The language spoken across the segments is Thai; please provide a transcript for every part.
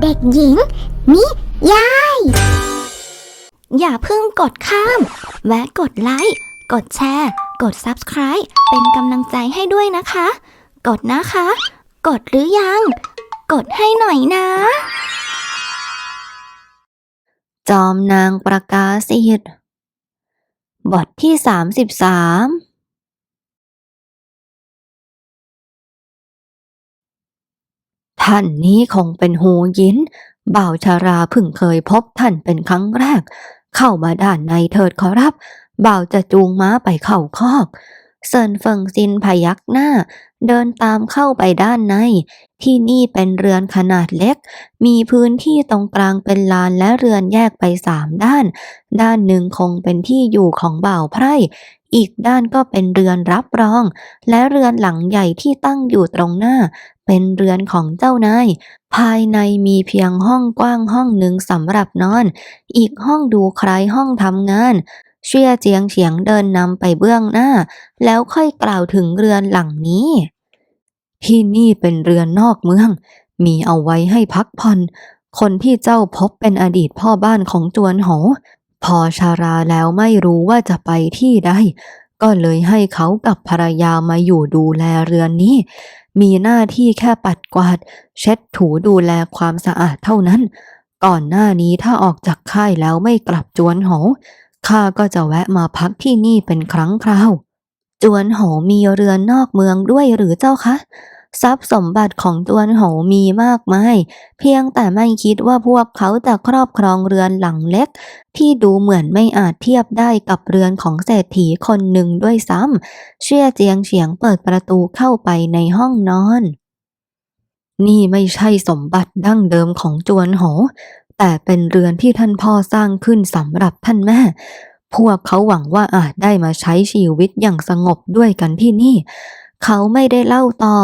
เด็กหญิงมิยาย อย่าเพิ่งกดข้าม แวะกดไลค์ กดแชร์ กด Subscribe เป็นกำลังใจให้ด้วยนะคะ กดนะคะ กดหรือยัง กดให้หน่อยนะ จอมนางประกาศิทธิ์บทที่สามสิบสาม ท่านนี้คงเป็นหูยินบ่าวชาราเพิ่งเคยพบท่านเป็นครั้งแรก เข้ามาด้านในเถิดขอรับบ่าวจะจูงม้าไปเข้าคอกเซินเฟิงซินพยักหน้า เดินตามเข้าไปด้านใน ที่นี่เป็นเรือนขนาดเล็ก มีพื้นที่ตรงกลางเป็นลานและเรือนแยกไปสามด้าน ด้านหนึ่งคงเป็นที่อยู่ของบ่าวไพร่ อีกด้านก็เป็นเรือนรับรอง และเรือนหลังใหญ่ที่ตั้งอยู่ตรงหน้า เป็นเรือนของเจ้านาย ภายในมีเพียงห้องกว้างห้องหนึ่งสำหรับนอน อีกห้องดูคล้ายห้องทำงานเชี่ยเจียงเฉียงเดินนำไปเบื้องหน้า แล้วค่อยกล่าวถึงเรือนหลังนี้ ที่นี่เป็นเรือนนอกเมือง มีเอาไว้ให้พักผ่อน คนที่เจ้าพบเป็นอดีตพ่อบ้านของจวนโห พอชาราแล้วไม่รู้ว่าจะไปที่ใดก็เลยให้เขากับภรรยามาอยู่ดูแลเรือนนี้ มีหน้าที่แค่ปัดกวาด เช็ดถูดูแลความสะอาดเท่านั้น ก่อนหน้านี้ถ้าออกจากค่ายแล้วไม่กลับจวนโหข้าก็จะแวะมาพักที่นี่เป็นครั้งคราว จวนโหมีเรือนนอกเมืองด้วยหรือเจ้าคะ ทรัพย์สมบัติของจวนโหมีมากมาย เพียงแต่ไม่คิดว่าพวกเขาจะครอบครองเรือนหลังเล็ก ที่ดูเหมือนไม่อาจเทียบได้กับเรือนของเศรษฐีคนหนึ่งด้วยซ้ำเชี่ยเจียงเฉียงเปิดประตูเข้าไปในห้องนอน นี่ไม่ใช่สมบัติดั้งเดิมของจวนโห แต่เป็นเรือนที่ท่านพ่อสร้างขึ้นสำหรับท่านแม่พวกเขาหวังว่าอาจได้มาใช้ชีวิตอย่างสงบด้วยกันที่นี่ เขาไม่ได้เล่าต่อ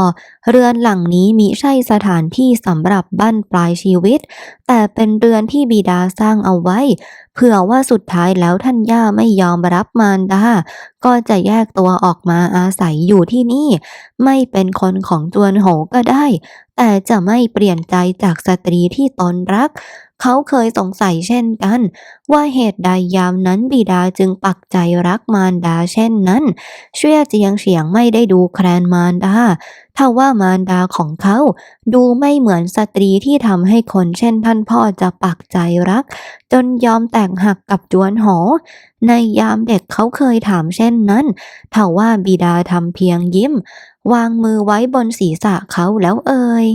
เรือนหลังนี้มิใช่สถานที่สำหรับบั้นปลายชีวิต แต่เป็นเรือนที่บิดาสร้างเอาไว้ เผื่อว่าสุดท้ายแล้วท่านย่าไม่ยอมรับมารดา ก็จะแยกตัวออกมาอาศัยอยู่ที่นี่ ไม่เป็นคนของจวนโหก็ได้ แต่จะไม่เปลี่ยนใจจากสตรีที่ตนรัก เขาเคยสงสัยเช่นกัน ว่าเหตุใดยามนั้นบิดาจึงปักใจรักมารดาเช่นนั้น เชื่อเจียงเฉียงไม่ได้ดูแคลนมารดาถ้าว่ามารดาของเขาดูไม่เหมือนสตรีที่ทำให้คนเช่นท่านพ่อจะปักใจรัก จนยอมแต่งหักกับจวนหอ ในยามเด็กเขาเคยถามเช่นนั้นถ้าว่าบิดาทำเพียงยิ้ม วางมือไว้บนศีรษะเขาแล้วเอ่ย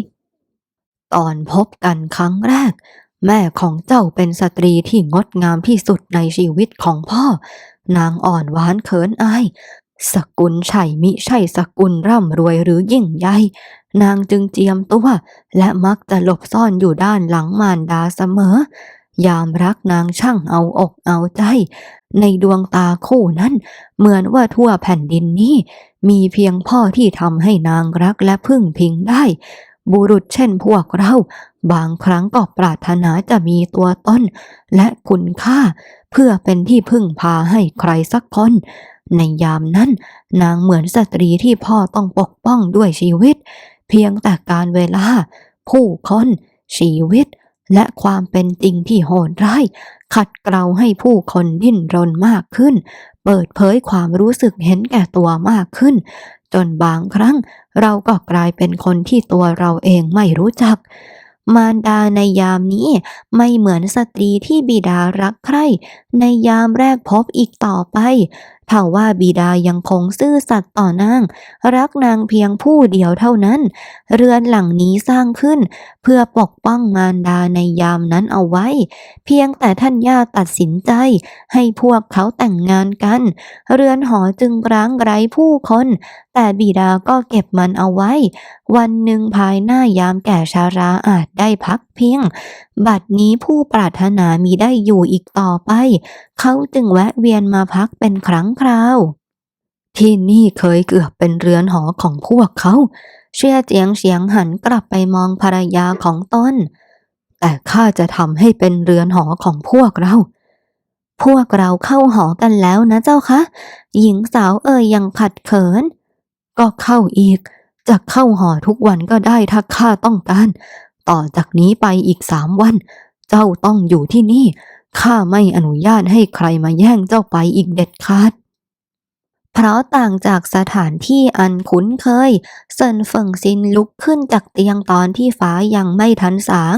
ตอนพบกันครั้งแรก แม่ของเจ้าเป็นสตรีที่งดงามที่สุดในชีวิตของพ่อ นางอ่อนหวานเขินอาย สกุลไฉมิใช่สกุลร่ำรวยหรือยิ่งใหญ่ นางจึงเจียมตัว และมักจะหลบซ่อนอยู่ด้านหลังมารดาเสมอ ยามรักนางช่างเอาอกเอาใจ ในดวงตาคู่นั้น เหมือนว่าทั่วแผ่นดินนี้ มีเพียงพ่อที่ทำให้นางรักและพึ่งพิงได้ บุรุษเช่นพวกเรา บางครั้งก็ปรารถนาจะมีตัวตนและคุณค่า เพื่อเป็นที่พึ่งพาให้ใครสักคน ในยามนั้น นางเหมือนสตรีที่พ่อต้องปกป้องด้วยชีวิต เพียงแต่การเวลา ผู้คนชีวิต และความเป็นจริงที่โหดร้าย ขัดเกลาให้ผู้คนดิ้นรนมากขึ้น เปิดเผยความรู้สึกเห็นแก่ตัวมากขึ้น จนบางครั้งเราก็กลายเป็นคนที่ตัวเราเองไม่รู้จัก มารดาในยามนี้ไม่เหมือนสตรีที่บิดารักใคร่ในยามแรกพบอีกต่อไป ถ้าว่าบิดายังคงซื่อสัตย์ต่อนาง รักนางเพียงผู้เดียวเท่านั้น เรือนหลังนี้สร้างขึ้น เพื่อปกป้องมารดาในยามนั้นเอาไว้ เพียงแต่ท่านย่าตัดสินใจ ให้พวกเขาแต่งงานกัน เรือนหอจึงร้างไร้ผู้คน แต่บิดาก็เก็บมันเอาไว้ วันหนึ่งภายหน้ายามแก่ชาราอาจได้พักเพียง บัดนี้ผู้ปรารถนามีได้อยู่อีกต่อไป เขาจึงแวะเวียนมาพักเป็นครั้งคราว ที่นี่เคยเกือบเป็นเรือนหอของพวกเขา เชื่อเจียงเฉียงหันกลับไปมองภรรยาของตนแต่ข้าจะทำให้เป็นเรือนหอของพวกเรา พวกเราเข้าหอกันแล้วนะเจ้าคะ หญิงสาวเอ่ยยังขัดเขิน ก็เข้าอีก จะเข้าหอทุกวันก็ได้ถ้าข้าต้องการ ต่อจากนี้ไปอีกสามวัน เจ้าต้องอยู่ที่นี่ ข้าไม่อนุญาตให้ใครมาแย่งเจ้าไปอีกเด็ดขาด เพราะต่างจากสถานที่อันคุ้นเคยเซินเฟิงซินลุกขึ้นจากเตียงตอนที่ฟ้ายังไม่ทันสาง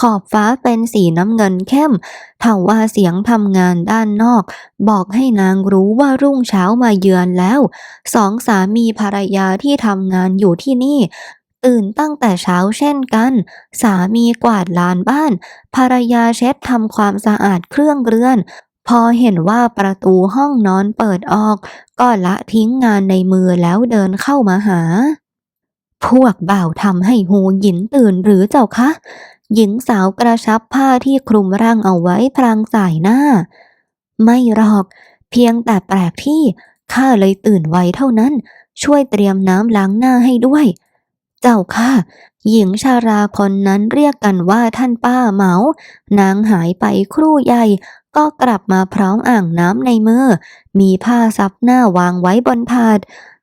ขอบฟ้าเป็นสีน้ำเงินเข้มทว่าเสียงทำงานด้านนอก บอกให้นางรู้ว่ารุ่งเช้ามาเยือนแล้ว สองสามีภรรยาที่ทำงานอยู่ที่นี่ตื่นตั้งแต่เช้าเช่นกัน สามีกวาดลานบ้าน ภรรยาเช็ดทำความสะอาดเครื่องเรือน พอเห็นว่าประตูห้องนอนเปิดออก ก็ละทิ้งงานในมือแล้วเดินเข้ามาหา พวกบ่าวทำให้หูหยินตื่นหรือเจ้าคะ หญิงสาวกระชับผ้าที่คลุมร่างเอาไว้พลางสายหน้า ไม่หรอก เพียงแต่แปลกที่ข้าเลยตื่นไวเท่านั้น ช่วยเตรียมน้ำล้างหน้าให้ด้วย เจ้าค่ะ หญิงชาราคนนั้นเรียกกันว่าท่านป้าเหมา นางหายไปครู่ใหญ่ ก็กลับมาพร้อมอ่างน้ำในมือ มีผ้าซับหน้าวางไว้บนถาด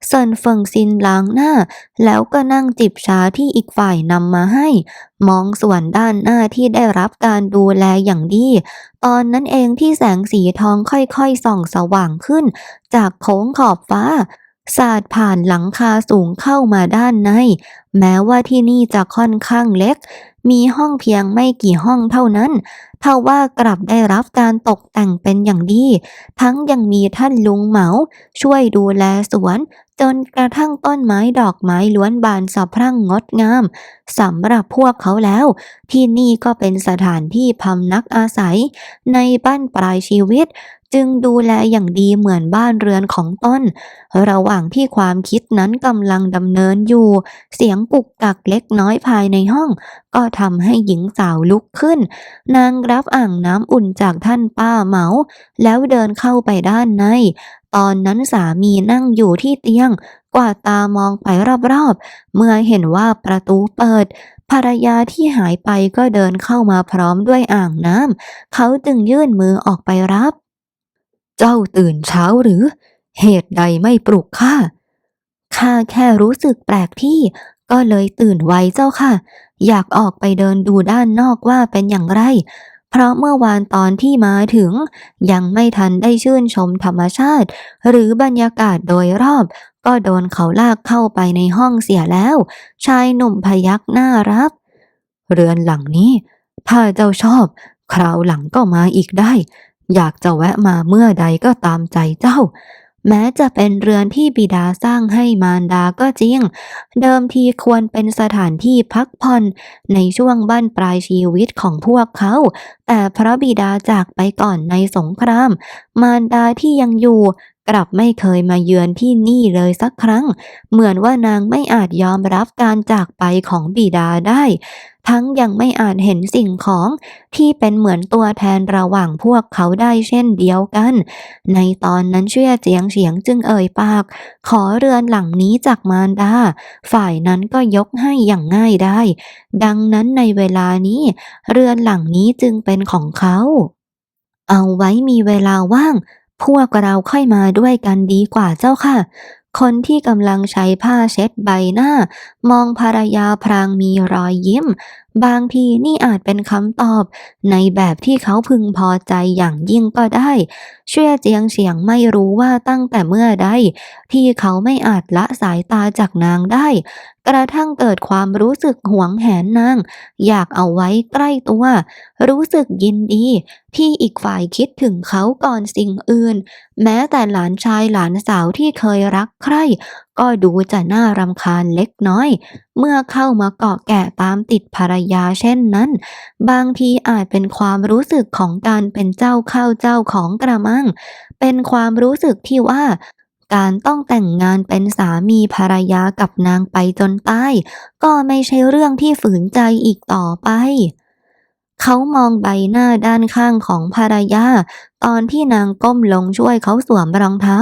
เซินเฟิงซินล้างหน้า แล้วก็นั่งจิบชาที่อีกฝ่ายนำมาให้ มองส่วนด้านหน้าที่ได้รับการดูแลอย่างดี ตอนนั้นเองที่แสงสีทองค่อยๆส่องสว่างขึ้น จากโค้งขอบฟ้า สาดผ่านหลังคาสูงเข้ามาด้านใน แม้ว่าที่นี่จะค่อนข้างเล็ก มีห้องเพียงไม่กี่ห้องเท่านั้นเทว่ากลับได้รับการตกแต่งเป็นอย่างดี ทั้งยังมีท่านลุงเหมา ช่วยดูแลสวน จนกระทั่งต้นไม้ดอกไม้ล้วนบานสะพรั่งงดงามสำหรับพวกเขาแล้ว ที่นี่ก็เป็นสถานที่พำนักอาศัย ในบ้านปลายชีวิต จึงดูแลอย่างดีเหมือนบ้านเรือนของต้น ระหว่างที่ความคิดนั้นกำลังดำเนินอยู่ เสียงกุกกักเล็กน้อยภายในห้อง ก็ทำให้หญิงสาวลุกขึ้น นางรับอ่างน้ำอุ่นจากท่านป้าเหมา แล้วเดินเข้าไปด้านใน ตอนนั้นสามีนั่งอยู่ที่เตียง กว่าตามองไปรอบๆ เมื่อเห็นว่าประตูเปิดภรรยาที่หายไปก็เดินเข้ามาพร้อมด้วยอ่างน้ำ เขาจึงยื่นมือออกไปรับ เจ้าตื่นเช้าหรือ เหตุใดไม่ปลุกข้า ข้าแค่รู้สึกแปลกที่ ก็เลยตื่นไวเจ้าค่ะ อยากออกไปเดินดูด้านนอกว่าเป็นอย่างไร เพราะเมื่อวานตอนที่มาถึง ยังไม่ทันได้ชื่นชมธรรมชาติ หรือบรรยากาศโดยรอบ ก็โดนเขาลากเข้าไปในห้องเสียแล้ว ชายหนุ่มพยักหน้ารับ เรือนหลังนี้ ถ้าเจ้าชอบ คราวหลังก็มาอีกได้ อยากจะแวะมาเมื่อใดก็ตามใจเจ้า แม้จะเป็นเรือนที่บิดาสร้างให้มารดาก็จริง เดิมทีควรเป็นสถานที่พักผ่อนในช่วงบั้นปลายชีวิตของพวกเขาแต่พระบิดาจากไปก่อนในสงคราม มารดาที่ยังอยู่กลับไม่เคยมาเยือนที่นี่เลยสักครั้ง เหมือนว่านางไม่อาจยอมรับการจากไปของบิดาได้ ทั้งยังไม่อาจเห็นสิ่งของที่เป็นเหมือนตัวแทนระหว่างพวกเขาได้เช่นเดียวกัน ในตอนนั้นเชื่อเจียงเฉียงจึงเอ่ยปาก ขอเรือนหลังนี้จากมารดา ฝ่ายนั้นก็ยกให้อย่างง่ายได้ ดังนั้นในเวลานี้ เรือนหลังนี้จึงเป็นของเขา เอาไว้มีเวลาว่าง พวกเราค่อยมาด้วยกันดีกว่าเจ้าค่ะ คนที่กำลังใช้ผ้าเช็ดใบหน้า มองภรรยาพรางมีรอยยิ้ม บางทีนี่อาจเป็นคำตอบ ในแบบที่เขาพึงพอใจอย่างยิ่งก็ได้ เชื่อเจียงเฉียงไม่รู้ว่าตั้งแต่เมื่อใดที่เขาไม่อาจละสายตาจากนางได้ กระทั่งเกิดความรู้สึกหวงแหนนาง อยากเอาไว้ใกล้ตัว รู้สึกยินดี ที่อีกฝ่ายคิดถึงเขาก่อนสิ่งอื่น แม้แต่หลานชายหลานสาวที่เคยรักใคร่ก็ดูจะน่ารำคาญเล็กน้อย เมื่อเข้ามาเกาะแกะตามติดภรรยาเช่นนั้น บางทีอาจเป็นความรู้สึกของการเป็นเจ้าเข้าเจ้าของกระมัง เป็นความรู้สึกที่ว่า การต้องแต่งงานเป็นสามีภรรยากับนางไปจนตายก็ไม่ใช่เรื่องที่ฝืนใจอีกต่อไป เขามองใบหน้าด้านข้างของภรรยา ตอนที่นางก้มลงช่วยเขาสวมรองเท้า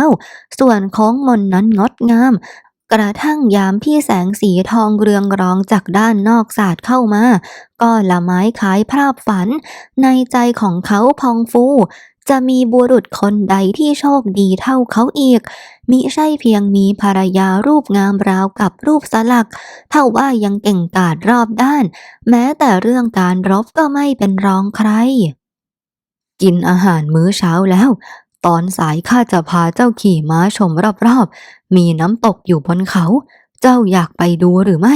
ส่วนโค้งมนนั้นงดงาม กระทั่งยามที่แสงสีทองเรืองรองจากด้านนอกสาดเข้ามา ก็ละไม้คล้ายภาพฝัน ในใจของเขาพองฟู จะมีบุรุษคนใดที่โชคดีเท่าเขาอีก มิใช่เพียงมีภรรยารูปงามราวกับรูปสลัก เท่าว่ายังเก่งกาจรอบด้าน แม้แต่เรื่องการรบก็ไม่เป็นรองใคร กินอาหารมื้อเช้าแล้ว ตอนสายข้าจะพาเจ้าขี่ม้าชมรอบๆ มีน้ำตกอยู่บนเขา เจ้าอยากไปดูหรือไม่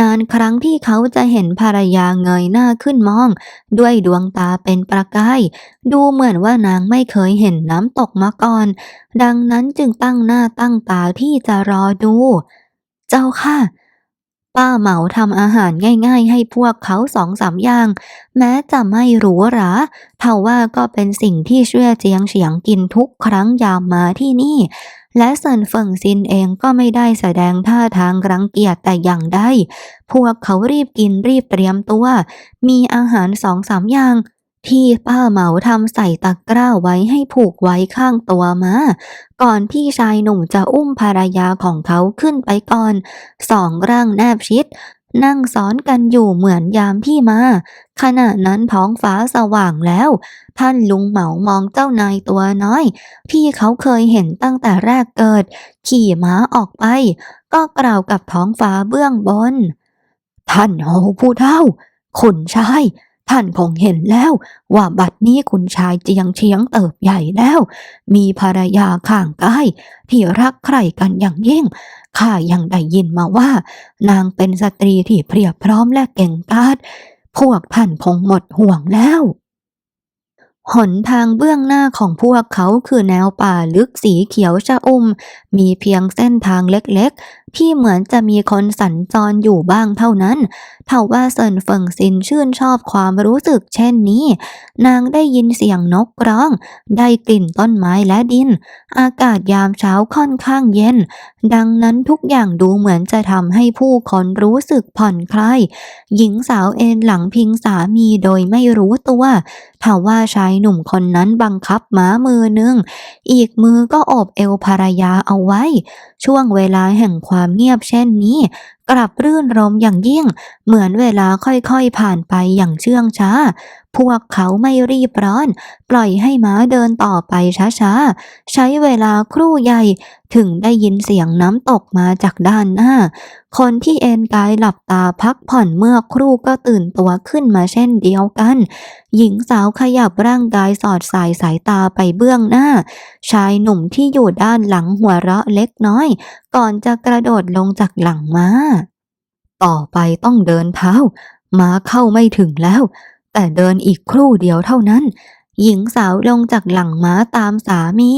นานครั้งที่เขาจะเห็นภรรยาเงยหน้าขึ้นมอง ด้วยดวงตาเป็นประกาย ดูเหมือนว่านางไม่เคยเห็นน้ำตกมาก่อน ดังนั้นจึงตั้งหน้าตั้งตาที่จะรอดู เจ้าค่ะป้าเหมาทำอาหารง่าย ๆ ให้พวกเขาสองสามอย่าง แม้จะไม่หรูหราเท่าว่าก็เป็นสิ่งที่เชื่อเจียงเฉียงกินทุกครั้งยามมาที่นี่ และเซินเฟิงซินเองก็ไม่ได้แสดงท่าทางรังเกียจแต่อย่างใด พวกเขารีบกินรีบเตรียมตัว มีอาหารสองสามอย่าง ที่ป้าเหมาทำใส่ตะกร้าไว้ให้ผูกไว้ข้างตัวมา ก่อนที่ชายหนุ่มจะอุ้มภรรยาของเขาขึ้นไปก่อน สองร่างแนบชิด นั่งซ้อนกันอยู่เหมือนยามพี่มา ขณะนั้นท้องฟ้าสว่างแล้ว ท่านลุงเหมามองเจ้านายตัวน้อย พี่เขาเคยเห็นตั้งแต่แรกเกิด ขี่ม้าออกไป ก็กล่าวกับท้องฟ้าเบื้องบน ท่านโหผู้เท่า ขุนชาย ท่านคงเห็นแล้วว่าบัดนี้คุณชายเจียงเชียงเติบใหญ่แล้ว มีภรรยาข้างกายที่รักใคร่กันอย่างยิ่ง ข้ายังได้ยินมาว่า นางเป็นสตรีที่เพียบพร้อมและเก่งกาจพวกท่านคงหมดห่วงแล้วหนทางเบื้องหน้าของพวกเขาคือแนวป่าลึกสีเขียวชะอุ่ม มีเพียงเส้นทางเล็กที่เหมือนจะมีคนสัญจรอยู่บ้างเท่านั้นเท่าว่าเซินเฟิงซินชื่นชอบความรู้สึกเช่นนี้ นางได้ยินเสียงนกร้อง ได้กลิ่นต้นไม้และดิน อากาศยามเช้าค่อนข้างเย็น ดังนั้นทุกอย่างดูเหมือนจะทำให้ผู้คนรู้สึกผ่อนคลายหญิงสาวเอนหลังพิงสามีโดยไม่รู้ตัวเทว่าชายหนุ่มคนนั้นบังคับม้ามือหนึ่ง อีกมือก็โอบเอวภรรยาเอาไว้ ช่วงเวลาแห่งความความเงียบเช่นนี้ กลับรื่นรมอย่างยิ่ง เหมือนเวลาค่อยๆผ่านไปอย่างเชื่องช้า พวกเขาไม่รีบร้อน ปล่อยให้ม้าเดินต่อไปช้าๆ ใช้เวลาครู่ใหญ่ ถึงได้ยินเสียงน้ำตกมาจากด้านหน้า คนที่เอนกายหลับตาพักผ่อนเมื่อครู่ก็ตื่นตัวขึ้นมาเช่นเดียวกัน หญิงสาวขยับร่างกายสอดสายสายตาไปเบื้องหน้า ชายหนุ่มที่อยู่ด้านหลังหัวเราะเล็กน้อย ก่อนจะกระโดดลงจากหลังม้า ต่อไปต้องเดินเท้า ม้าเข้าไม่ถึงแล้ว แต่เดินอีกครู่เดียวเท่านั้น หญิงสาวลงจากหลังม้าตามสามี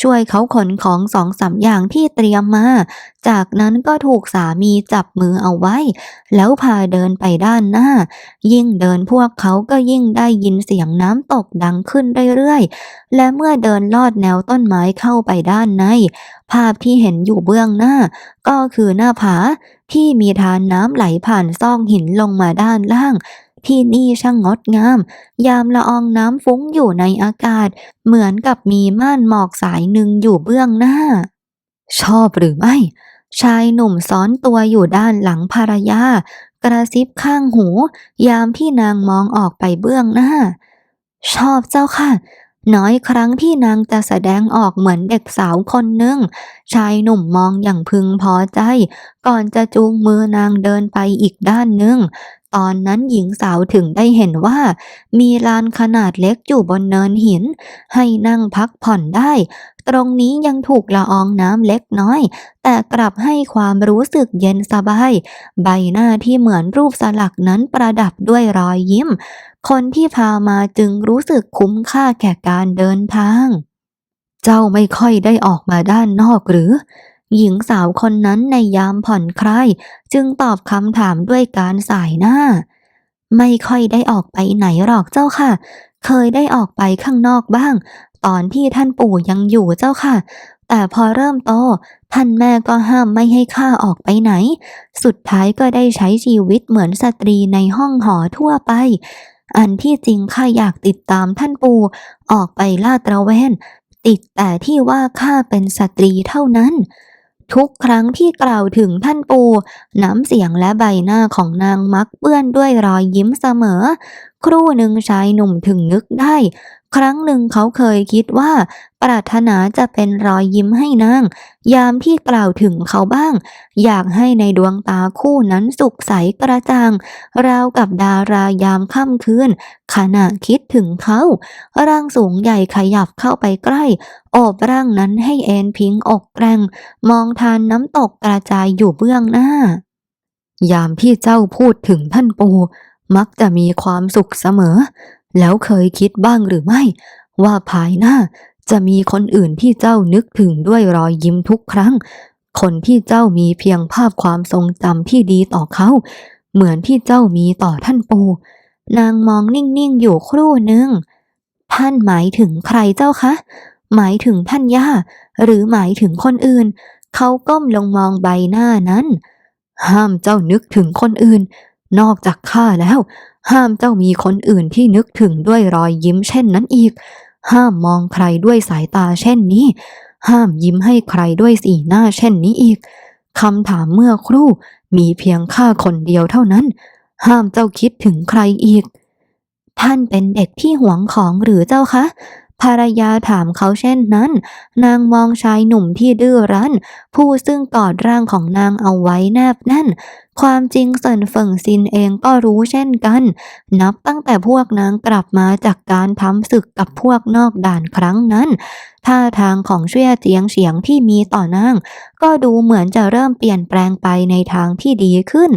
ช่วยเขาขนของสองสามอย่างที่เตรียมมา จากนั้นก็ถูกสามีจับมือเอาไว้ แล้วพาเดินไปด้านหน้า ยิ่งเดินพวกเขาก็ยิ่งได้ยินเสียงน้ำตกดังขึ้นเรื่อยๆ และเมื่อเดินลอดแนวต้นไม้เข้าไปด้านใน ภาพที่เห็นอยู่เบื้องหน้า ก็คือหน้าผาที่มีทานน้ำไหลผ่านซอกหินลงมาด้านล่าง ที่นี่ช่างงดงาม ยามละอองน้ำฟุ้งอยู่ในอากาศ เหมือนกับมีม่านหมอกสายหนึ่งอยู่เบื้องหน้า ชอบหรือไม่ ชายหนุ่มซ้อนตัวอยู่ด้านหลังภรรยา กระซิบข้างหู ยามที่นางมองออกไปเบื้องหน้า ชอบเจ้าค่ะน้อยครั้งที่นางจะแสดงออกเหมือนเด็กสาวคนหนึ่ง ชายหนุ่มมองอย่างพึงพอใจ ก่อนจะจูงมือนางเดินไปอีกด้านหนึ่ง ตอนนั้นหญิงสาวถึงได้เห็นว่า มีลานขนาดเล็กอยู่บนเนินหิน ให้นั่งพักผ่อนได้ ตรงนี้ยังถูกละอองน้ำเล็กน้อย แต่กลับให้ความรู้สึกเย็นสบาย ใบหน้าที่เหมือนรูปสลักนั้นประดับด้วยรอยยิ้ม คนที่พามาจึงรู้สึกคุ้มค่าแก่การเดินทาง เจ้าไม่ค่อยได้ออกมาด้านนอกหรือ หญิงสาวคนนั้นในยามผ่อนคลายจึงตอบคำถามด้วยการสายหน้า ไม่ค่อยได้ออกไปไหนหรอกเจ้าค่ะ เคยได้ออกไปข้างนอกบ้าง ตอนที่ท่านปู่ยังอยู่เจ้าค่ะ แต่พอเริ่มโตท่านแม่ก็ห้ามไม่ให้ข้าออกไปไหน สุดท้ายก็ได้ใช้ชีวิตเหมือนสตรีในห้องหอทั่วไปอันที่จริงข้าอยากติดตามท่านปู่ออกไปลาดตระเวน ติดแต่ที่ว่าข้าเป็นสตรีเท่านั้น ทุกครั้งที่กล่าวถึงท่านปู่น้ำเสียงและใบหน้าของนางมักเปื้อนด้วยรอยยิ้มเสมอ ครู่หนึ่งชายหนุ่มถึงนึกได้ ครั้งหนึ่งเขาเคยคิดว่า ปรารถนาจะเป็นรอยยิ้มให้นาง ยามที่กล่าวถึงเขาบ้าง อยากให้ในดวงตาคู่นั้นสุขใสกระจ่าง ราวกับดารายามค่ำคืน ขณะคิดถึงเขา ร่างสูงใหญ่ขยับเข้าไปใกล้โอบร่างนั้นให้เอนพิงอกแกรงมองทานน้ำตกกระจายอยู่เบื้องหน้า ยามที่เจ้าพูดถึงท่านปู่ มักจะมีความสุขเสมอ แล้วเคยคิดบ้างหรือไม่ ว่าภายหน้าจะมีคนอื่นที่เจ้านึกถึงด้วยรอยยิ้มทุกครั้ง คนที่เจ้ามีเพียงภาพความทรงจำที่ดีต่อเขา เหมือนที่เจ้ามีต่อท่านปู่นางมองนิ่งๆอยู่ครู่หนึ่ง ท่านหมายถึงใครเจ้าคะ หมายถึงท่านย่า หรือหมายถึงคนอื่น เขาก้มลงมองใบหน้านั้น ห้ามเจ้านึกถึงคนอื่น นอกจากข้าแล้ว ห้ามเจ้ามีคนอื่นที่นึกถึงด้วยรอยยิ้มเช่นนั้นอีก ห้ามมองใครด้วยสายตาเช่นนี้ ห้ามยิ้มให้ใครด้วยสีหน้าเช่นนี้อีกคำถามเมื่อครู่มีเพียงข้าคนเดียวเท่านั้น ห้ามเจ้าคิดถึงใครอีก ท่านเป็นเด็กที่หวงของหรือเจ้าคะภรรยาถามเขาเช่นนั้น นางมองชายหนุ่มที่ดื้อรั้น ผู้ซึ่งกอดร่างของนางเอาไว้แนบแน่นความจริงเซินเฟิงซินเองก็รู้เช่นกัน นับตั้งแต่พวกนางกลับมาจากการทำศึกกับพวกนอกด่านครั้งนั้น ท่าทางของเชี่ยเจียงเฉียงที่มีต่อนาง ก็ดูเหมือนจะเริ่มเปลี่ยนแปลงไปในทางที่ดีขึ้น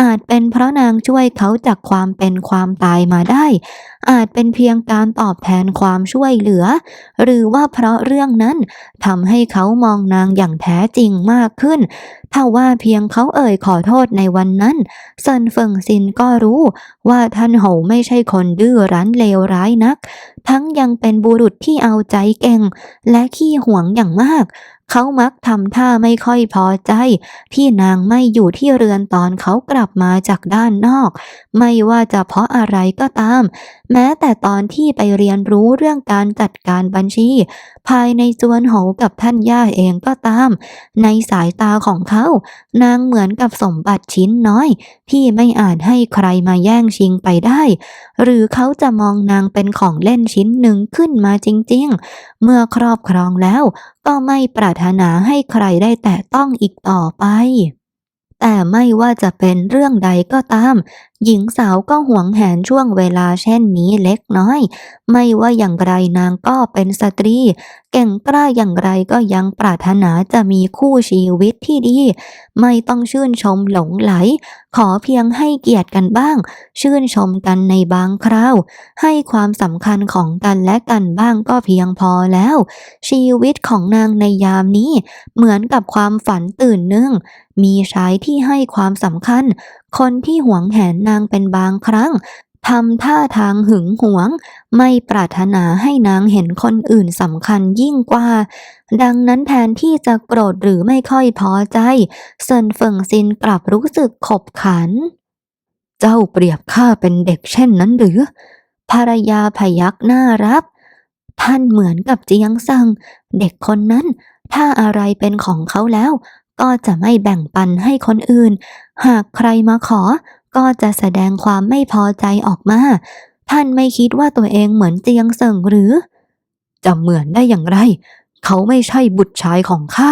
อาจเป็นเพราะนางช่วยเขาจากความเป็นความตายมาได้ อาจเป็นเพียงการตอบแทนความช่วยเหลือ หรือว่าเพราะเรื่องนั้นทำให้เขามองนางอย่างแท้จริงมากขึ้น ถ้าว่าเพียงเขาเอ่ยขอโทษในวันนั้นเซินเฟิงซินก็รู้ว่าท่านโหไม่ใช่คนดื้อรั้นเลวร้ายนัก ทั้งยังเป็นบุรุษที่เอาใจเก่ง และขี้หวงอย่างมาก เขามักทำท่าไม่ค่อยพอใจ ที่นางไม่อยู่ที่เรือนตอนเขากลับมาจากด้านนอก ไม่ว่าจะเพราะอะไรก็ตาม แม้แต่ตอนที่ไปเรียนรู้เรื่องการจัดการบัญชี ภายในจวนโหกับท่านย่าเองก็ตาม ในสายตาของเขา นางเหมือนกับสมบัติชิ้นน้อย ที่ไม่อาจให้ใครมาแย่งชิงไปได้ หรือเขาจะมองนางเป็นของเล่นชิ้นหนึ่งขึ้นมาจริง ๆ เมื่อครอบครองแล้ว ก็ไม่ปรารถนาให้ใครได้แตะต้องอีกต่อไป แต่ไม่ว่าจะเป็นเรื่องใดก็ตาม หญิงสาวก็หวงแหนช่วงเวลาเช่นนี้เล็กน้อย ไม่ว่าอย่างไรนางก็เป็นสตรี เก่งกล้าอย่างไรก็ยังปรารถนาจะมีคู่ชีวิตที่ดี ไม่ต้องชื่นชมหลงไหล ขอเพียงให้เกียรติกันบ้าง ชื่นชมกันในบางคราว ให้ความสำคัญของกันและกันบ้างก็เพียงพอแล้ว ชีวิตของนางในยามนี้ เหมือนกับความฝันตื่นเนื่งมีชายที่ให้ความสำคัญ คนที่หวงแหนนางเป็นบางครั้งทำท่าทางหึงหวง ไม่ปรารถนาให้นางเห็นคนอื่นสำคัญยิ่งกว่า ดังนั้นแทนที่จะโกรธหรือไม่ค่อยพอใจเซินเฟิงซินกลับรู้สึกขบขัน เจ้าเปรียบข้าเป็นเด็กเช่นนั้นหรือ ภรรยาพยักหน้ารับ ท่านเหมือนกับเจียงซังเด็กคนนั้น ถ้าอะไรเป็นของเขาแล้ว ก็จะไม่แบ่งปันให้คนอื่น หากใครมาขอ ก็จะแสดงความไม่พอใจออกมา ท่านไม่คิดว่าตัวเองเหมือนเจียงเซิงหรือ จะเหมือนได้อย่างไร เขาไม่ใช่บุตรชายของข้า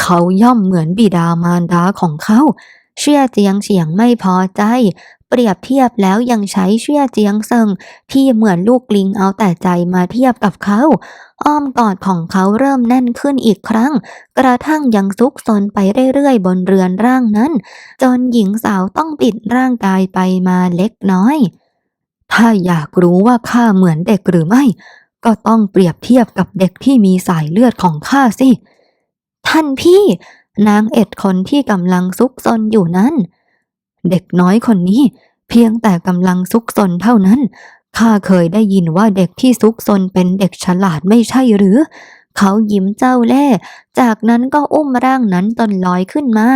เขาย่อมเหมือนบิดามารดาของเขา เชี่ยเจียงเฉียงไม่พอใจ เปรียบเทียบแล้วยังใช้เชี่ยเจียงเซิงที่เหมือนลูกลิงเอาแต่ใจมาเทียบกับเขา อ้อมกอดของเขาเริ่มแน่นขึ้นอีกครั้ง กระทั่งยังซุกซนไปเรื่อยๆ บนเรือนร่างนั้น จนหญิงสาวต้องปิดร่างกายไปมาเล็กน้อย ถ้าอยากรู้ว่าข้าเหมือนเด็กหรือไม่ ก็ต้องเปรียบเทียบกับเด็กที่มีสายเลือดของข้าสิ ท่านพี่ นางเอ็ดคนที่กำลังซุกซนอยู่นั้น เด็กน้อยคนนี้เพียงแต่กำลังซุกซนเท่านั้น ข้าเคยได้ยินว่าเด็กที่ซุกซนเป็นเด็กฉลาดไม่ใช่หรือ เขายิ้มเจ้าเล่ จากนั้นก็อุ้มร่างนั้นจนลอยขึ้นมา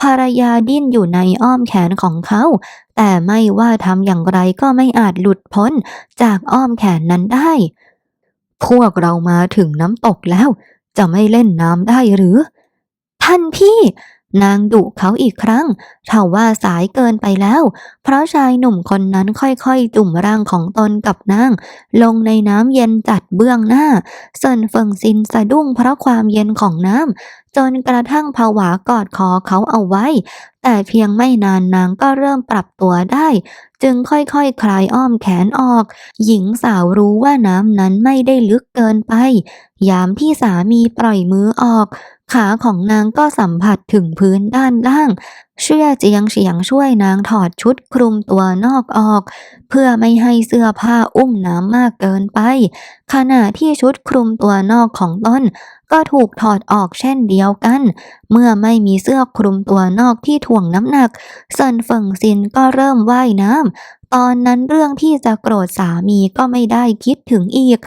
ภรรยาดิ้นอยู่ในอ้อมแขนของเขา แต่ไม่ว่าทำอย่างไรก็ไม่อาจหลุดพ้นจากอ้อมแขนนั้นได้ พวกเรามาถึงน้ำตกแล้ว จะไม่เล่นน้ำได้หรือ ท่านพี่ นางดุเขาอีกครั้งเท่าว่าสายเกินไปแล้ว เพราะชายหนุ่มคนนั้นค่อยๆ จุ่มร่างของตนกับนาง ลงในน้ำเย็นจัดเบื้องหน้าเซินเฟิงซินสะดุ้งเพราะความเย็นของน้ำจนกระทั่งผวากอดคอเขาเอาไว้ แต่เพียงไม่นานนางก็เริ่มปรับตัวได้ จึงค่อยๆคคลายอ้อมแขนออก หญิงสาวรู้ว่าน้ำนั้นไม่ได้ลึกเกินไป ยามที่สามีปล่อยมือออก ขาของนางก็สัมผัสถึงพื้นด้านล่าง เชื่อเจียงเฉียงช่วยนางถอดชุดคลุมตัวนอกออก เพื่อไม่ให้เสื้อผ้าอุ้มน้ำมากเกินไป ขณะที่ชุดคลุมตัวนอกของต้น ก็ถูกถอดออกเช่นเดียวกัน เมื่อไม่มีเสื้อคลุมตัวนอกที่ถ่วงน้ำหนักเซินเฟิงซินก็เริ่มว่ายน้ำ ตอนนั้นเรื่องที่จะโกรธสามีก็ไม่ได้คิดถึงอีก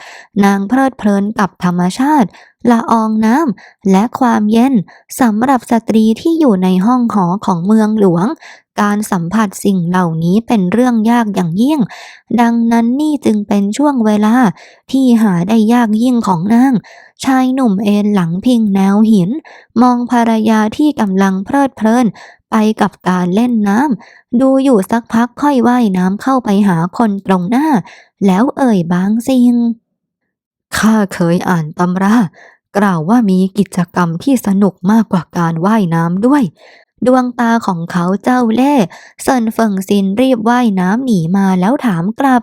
นางเพลิดเพลินกับธรรมชาติ ละอองน้ำและความเย็นสำหรับสตรีที่อยู่ในห้องหอของเมืองหลวง การสัมผัสสิ่งเหล่านี้เป็นเรื่องยากอย่างยิ่ง ดังนั้นนี่จึงเป็นช่วงเวลาที่หาได้ยากยิ่งของนาง ชายหนุ่มเอนหลังพิงแนวหิน มองภรรยาที่กำลังเพลิดเพลิน ไปกับการเล่นน้ำดูอยู่สักพักค่อยว่ายน้ำเข้าไปหาคนตรงหน้า แล้วเอ่ยบางสิ่งข้าเคยอ่านตำรา กล่าวว่ามีกิจกรรมที่สนุกมากกว่าการว่ายน้ำด้วย ดวงตาของเขาเจ้าเล่เซินเฟิงซินรีบว่ายน้ำหนีมาแล้วถามกลับ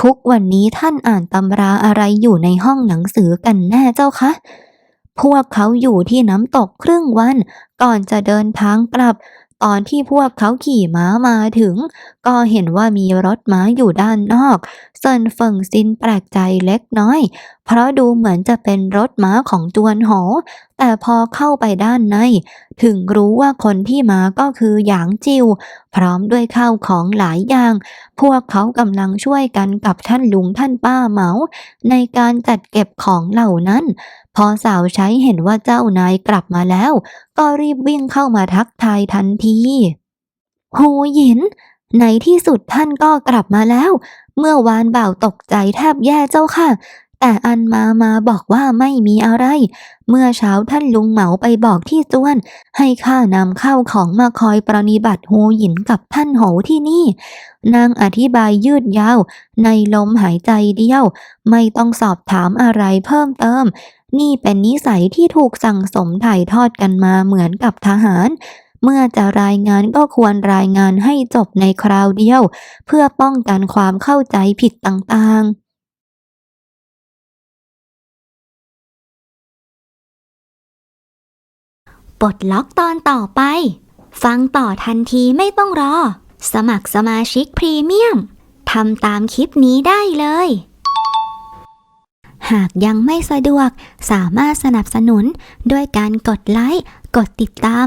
ทุกวันนี้ท่านอ่านตำราอะไรอยู่ในห้องหนังสือกันแน่เจ้าคะ พวกเขาอยู่ที่น้ำตกครึ่งวัน ก่อนจะเดินทางกลับ ตอนที่พวกเขาขี่ม้ามาถึง ก็เห็นว่ามีรถม้าอยู่ด้านนอก เซินเฟิงซินแปลกใจเล็กน้อย เพราะดูเหมือนจะเป็นรถม้าของจวนโห แต่พอเข้าไปด้านใน ถึงรู้ว่าคนที่มาก็คือหยางจิว พร้อมด้วยข้าวของหลายอย่าง พวกเขากำลังช่วยกันกับท่านลุงท่านป้าเหมา ในการจัดเก็บของเหล่านั้น พอสาวใช้เห็นว่าเจ้านายกลับมาแล้ว ก็รีบวิ่งเข้ามาทักทายทันที หูหยินในที่สุดท่านก็กลับมาแล้ว เมื่อวานบ่าวตกใจแทบแย่เจ้าค่ะ แต่อันมามาบอกว่าไม่มีอะไร เมื่อเช้าท่านลุงเหมาไปบอกที่จวน ให้ข้านำข้าวของมาคอยปรนิบัติโฮหยินกับท่านโหที่นี่ นางอธิบายยืดยาว ในลมหายใจเดียว ไม่ต้องสอบถามอะไรเพิ่มเติมนี่เป็นนิสัยที่ถูกสั่งสมถ่ายทอดกันมาเหมือนกับทหาร เมื่อจะรายงานก็ควรรายงานให้จบในคราวเดียว เพื่อป้องกันความเข้าใจผิดต่างๆปลดล็อกตอนต่อไป ฟังต่อทันทีไม่ต้องรอ สมัครสมาชิกพรีเมียมทำตามคลิปนี้ได้เลย หากยังไม่สะดวกสามารถสนับสนุนด้วยการกดไลค์ กดติดตาม